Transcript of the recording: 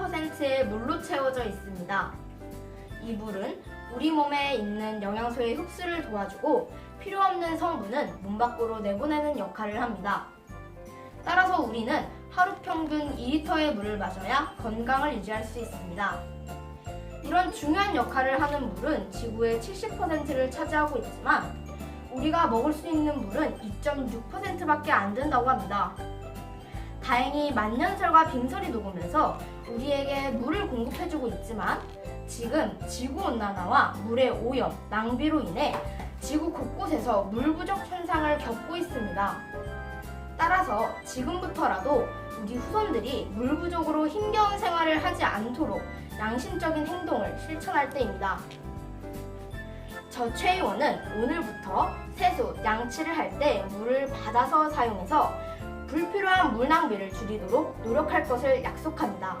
10%의 물로 채워져 있습니다. 이 물은 우리 몸에 있는 영양소의 흡수를 도와주고 필요 없는 성분은 몸 밖으로 내보내는 역할을 합니다. 따라서 우리는 하루 평균 2리터의 물을 마셔야 건강을 유지할 수 있습니다. 이런 중요한 역할을 하는 물은 지구의 70%를 차지하고 있지만 우리가 먹을 수 있는 물은 2.6%밖에 안 된다고 합니다. 다행히 만년설과 빙설이 녹으면서 우리에게 물을 공급해주고 있지만 지금 지구 온난화와 물의 오염, 낭비로 인해 지구 곳곳에서 물 부족 현상을 겪고 있습니다. 따라서 지금부터라도 우리 후손들이 물 부족으로 힘겨운 생활을 하지 않도록 양심적인 행동을 실천할 때입니다. 저 최의원은 오늘부터 세수, 양치를 할 때 물을 받아서 사용해서 불필요한 물 낭비를 줄이도록 노력할 것을 약속합니다.